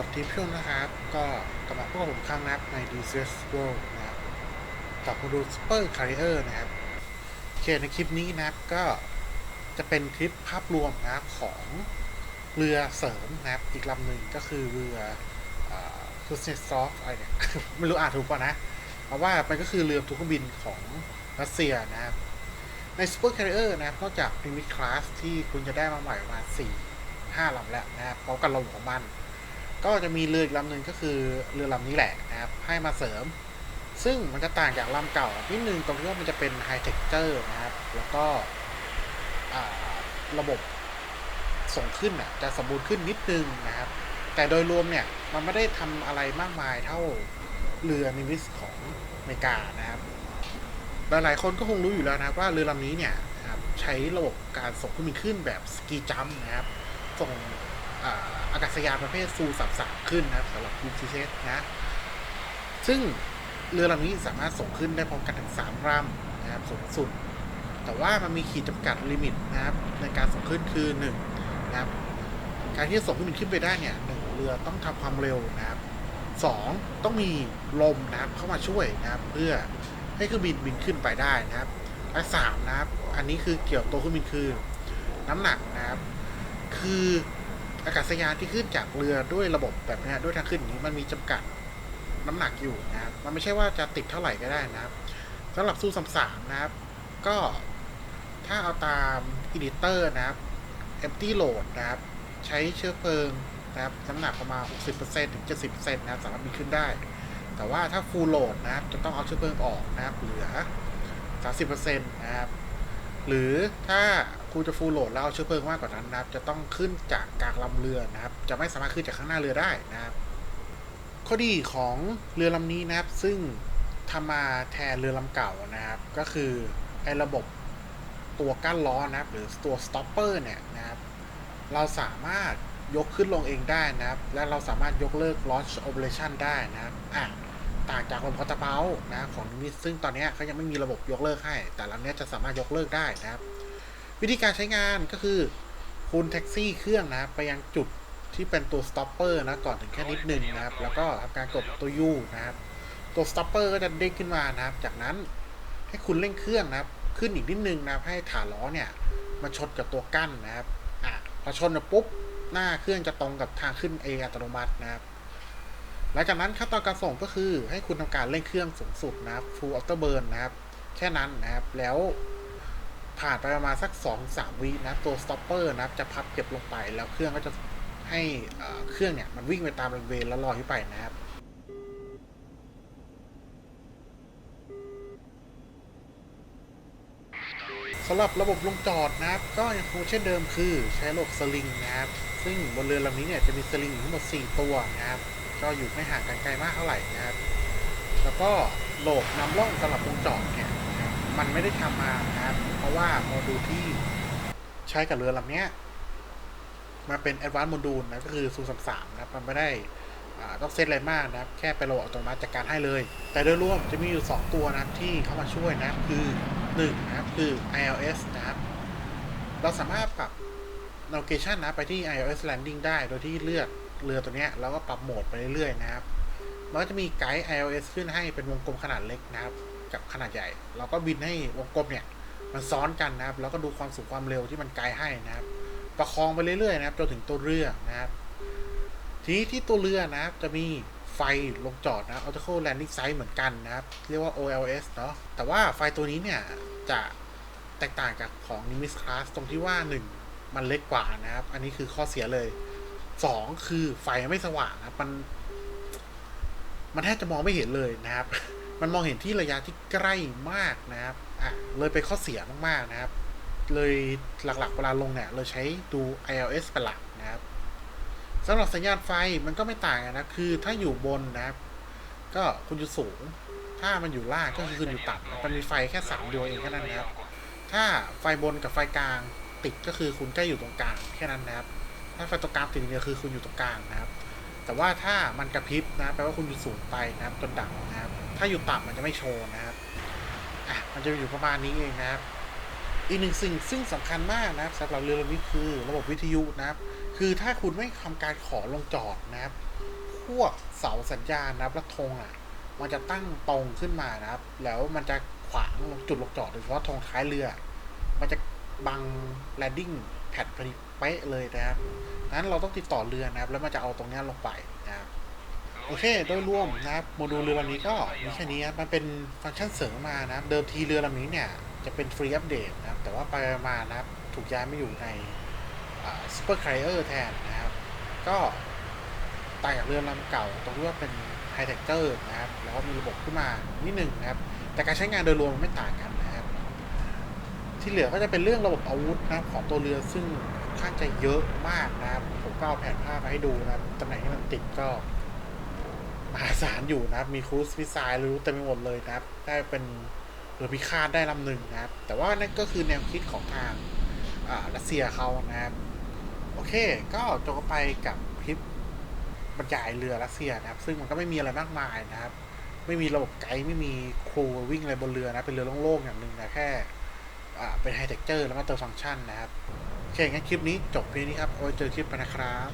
วัสดีเพื่อนนะครับ ก็กลับมาพบกับผมอีกครั้งนับใน d c s World นะครับกับมาดู Super Carrier นะครับโอเคในคลิปนี้นะครับก็จะเป็นคลิปภาพรวมนะครับของเรือเสริมนะครับ อีกลำหนึ่งก็คือเรือคูสเนซอฟอะไรเนี่ยไม่รู้อ่านถูกป่ะนะเพราะว่ามันก็คือเรือทุกเคบินของรัสเซียนะครับ ใน Super Carrier นะครับนอกจาก Limit Class ที่คุณจะได้มาใหม่ประมาณ4 5ลำแล้วนะครับพร้อมกับลมของมัน ก็จะมีเรืออีกลำหนึ่งก็คือเรือลำนี้แหละนะครับให้มาเสริม ซึ่งมันจะต่างจากลำเก่านิดนึงตรงที่ว่ามันจะเป็นไฮเทคเจอร์นะครับ แล้วก็ระบบส่งขึ้นอะจะสมบูรณ์ขึ้นนิดนึงนะครับ แต่โดยรวมเนี่ยมันไม่ได้ทำอะไรมากมายเท่าเรือนิมิสของอเมริกานะครับ หลายๆคนก็คงรู้อยู่แล้วนะครับว่าเรือลำนี้เนี่ยใช้ระบบการส่งเครื่องบินขึ้นแบบสกีจัมป์นะครับ ส่ง อากาศยานประเภทซูสับสามขึ้นนะครับสำหรับ BTS นะ ซึ่งเรือลำนี้สามารถส่งขึ้นได้พร้อมกันถึง3ลำนะครับสูงสุด แต่ว่ามันมีขีดจำกัดลิมิตนะครับ ในการส่งขึ้นคือ1นะครับการที่จะส่งเครื่องบินขึ้นไปได้เนี่ยหนึ่งเรือต้องทำความเร็วนะครับสองต้องมีลมนะครับเข้ามาช่วยนะครับ เพื่อให้เครื่องบินบินขึ้นไปได้นะครับและสามนะครับ อันนี้คือเกี่ยวกับตัวเครื่องบินคือน้ำหนักนะครับ คือ อากาศยานที่ขึ้นจากเรือด้วยระบบแบบนี้ด้วยทางขึ้นนี้มันมีจำกัดน้ำหนักอยู่นะครับ มันไม่ใช่ว่าจะติดเท่าไหร่ก็ได้นะครับสำหรับซูสามสามนะครับ ก็ถ้าเอาตามอิดิเตอร์นะครับ empty load นะครับ ใช้เชื้อเพลิงนะครับน้ำหนักประมาณ 60%ถึง 70%นะครับสามารถบินขึ้นได้ แต่ว่าถ้า full load นะครับ จะต้องเอาเชื้อเพลิงออกนะครับ เหลือ 30%นะครับ หรือถ้า คุณจะ full load แล้วเอาเชื้อเพลิงมากกว่านั้นนะครับ จะต้องขึ้นจากกลางลำเรือนะครับ จะไม่สามารถขึ้นจากข้างหน้าเรือได้นะครับ ข้อดีของเรือลำนี้นะครับ ซึ่งทำมาแทนเรือลำเก่านะครับ ก็คือไอ้ระบบตัวกั้นล้อนะครับ หรือตัว stopper เนี่ยนะครับ เราสามารถยกขึ้นลงเองได้นะครับ และเราสามารถยกเลิก launch operation ได้นะครับอะต่างจากลมพัตเบลนะของนิมิตซึ่งตอนนี้เขายังไม่มีระบบยกเลิกให้ แต่ลำนี้จะสามารถยกเลิกได้นะครับ วิธีการใช้งานก็คือ คุณแท็กซี่เครื่องนะครับ ไปยังจุดที่เป็นตัว stopper นะ ก่อนถึงแค่นิดนึงนะครับ แล้วก็ทำการกดตัว U นะครับ ตัว stopper ก็จะเด้งขึ้นมานะครับ จากนั้นให้คุณเร่งเครื่องนะครับ ขึ้นอีกนิดนึงนะครับ ให้ฐานล้อเนี่ยมาชนกับตัวกั้นนะครับอะพอชนปุ๊บหน้าเครื่องจะตรงกับทางขึ้นเองอัตโนมัตินะครับหลังจากนั้นขั้นตอนการส่งก็คือให้คุณทำการเร่งเครื่องสูงสุดนะครับ full auto burn นะครับ แค่นั้นนะครับ แล้ว ผ่านไปประมาณสัก2-3วินะตัว stopper นะครับจะพับเก็บลงไป แล้วเครื่องก็จะให้เครื่องเนี่ยมันวิ่งไปตามรันเวย์แล้วลอยขึ้นไปนะครับสำหรับระบบลงจอดนะครับ ก็ยังคงเช่นเดิมคือใช้ระบบสลิงนะครับ ซึ่งบนเรือลำนี้เนี่ยจะมีสลิงทั้งหมด 4 ตัวนะครับ ก็อยู่ไม่ห่างกันไกลมากเท่าไหร่นะครับ แล้วก็โหลดนำร่องสำหรับลงจอดเนี่ย มันไม่ได้ทำมาครับเพราะว่าโมดูลที่ใช้กับเรือลำนี้มาเป็น Advanced Module นะก็คือซูสามสามนะครับ มันไม่ได้ต้องเซตอะไรมากนะครับ แค่ไปโหลดอัตโนมัติจัดการให้เลย แต่โดยรวมจะมีอยู่ 2 ตัวนะครับที่เข้ามาช่วยนะครับคือ 1 นะครับ คือ ILS นะครับ เราสามารถปรับ navigation นะไปที่ ILS landing ได้ โดยที่เลือกเรือตัวนี้แล้วก็ปรับโหมดไปเรื่อยๆนะครับ มันก็จะมีไกด์ iOS ขึ้นให้เป็นวงกลมขนาดเล็กนะครับ กับขนาดใหญ่ เราก็บินให้วงกลมเนี่ย มันซ้อนกันนะครับ แล้วก็ดูความสูงความเร็วที่มันไกด์ให้นะครับ ประคองไปเรื่อยๆนะครับจนถึงตัวเรือนะครับ ทีนี้ที่ตัวเรือนะครับ จะมีไฟลงจอดนะ Optical Landing Sight เหมือนกันนะครับ เรียกว่า OLS เนาะแต่ว่าไฟตัวนี้เนี่ยจะแตกต่างจากของ Nimitz Class ตรงที่ว่า 1 มันเล็กกว่านะครับ อันนี้คือข้อเสียเลย 2 คือไฟไม่สว่างนะครับมัน มันแทบจะมองไม่เห็นเลยนะครับ มันมองเห็นที่ระยะที่ใกล้มากนะครับอะเลยเป็นข้อเสียมากๆนะครับ เลยหลักๆเวลาลงเนี่ยเราใช้ดู ILS เป็นหลักนะครับสำหรับสัญญาณไฟมันก็ไม่ต่างกันนะ คือถ้าอยู่บนนะครับ ก็คุณอยู่สูง ถ้ามันอยู่ล่างก็คือคุณอยู่ต่ำมันมีไฟแค่สามดวงเองแค่นั้นนะครับ ถ้าไฟบนกับไฟกลางติดก็คือคุณใกล้อยู่ตรงกลางแค่นั้นนะครับ ถ้าไฟตรงกลางติดเนี่ยคือคุณอยู่ตรงกลางนะครับ แต่ว่าถ้ามันกระพริบนะแปลว่าคุณอยู่สูงไปนะครับจนดับนะครับ ถ้าอยู่ต่ำมันจะไม่โชว์นะครับอะมันจะอยู่ประมาณนี้เองนะครับ อีกหนึ่งสิ่งซึ่งสำคัญมากนะครับสำหรับเรือลำนี้คือระบบวิทยุนะครับ คือถ้าคุณไม่ทำการขอลงจอดนะครับ พวกเสาสัญญาณนะครับและธงอะ มันจะตั้งตรงขึ้นมานะครับ แล้วมันจะขวางจุดลงจอดโดยเฉพาะธงท้ายเรือ มันจะบังแลนดิ้งแพดพอดีเป๊ะเลยนะครับนั้นเราต้องติดต่อเรือนะครับ แล้วมันจะเอาตรงนี้ลงไป โอเค โดยรวมนะครับโมดูลเรือลำนี้ก็มีแค่นี้ครับมันเป็นฟังก์ชันเสริมมานะครับ เดิมทีเรือลำนี้เนี่ยจะเป็นฟรีอัปเดตนะครับ แต่ว่าไปมานะครับ ถูกย้ายมาอยู่ในซูเปอร์คารเออร์แทนนะครับ ก็ต่างจากเรือลำเก่าตรงที่ว่าเป็นไฮเทคเตอร์นะครับ แล้วก็มีระบบขึ้นมานิดหนึ่งนะครับ แต่การใช้งานโดยรวมมันไม่ต่างกันนะครับ ที่เหลือก็จะเป็นเรื่องระบบอาวุธนะครับของตัวเรือซึ่งค่อนข้างจะเยอะมากนะครับ ผมก็เอาแผนภาพมาให้ดูนะครับตำแหน่งที่มันติดก็ มหาศาลอยู่นะครับ มีครูซมิสไซล์รู้เต็มไปหมดเลยนะครับ ได้เป็นเรือพิฆาตได้ลำหนึ่งนะครับ แต่ว่านั่นก็คือแนวคิดของทางอ่ารัสเซียเขานะครับ โอเค ก็จบไปกับคลิปบรรยายเรือรัสเซียนะครับ ซึ่งมันก็ไม่มีอะไรมากมายนะครับ ไม่มีระบบไกด์ไม่มีครูวิ่งอะไรบนเรือนะเป็นเรือโล่งๆอย่างหนึ่งนะแค่อ่าเป็นไฮเทคเจอร์แล้วก็เติมฟังก์ชันนะครับโอเคงั้นคลิปนี้จบเพียงนี้ครับเอาไว้เจอคลิปไปนะครับ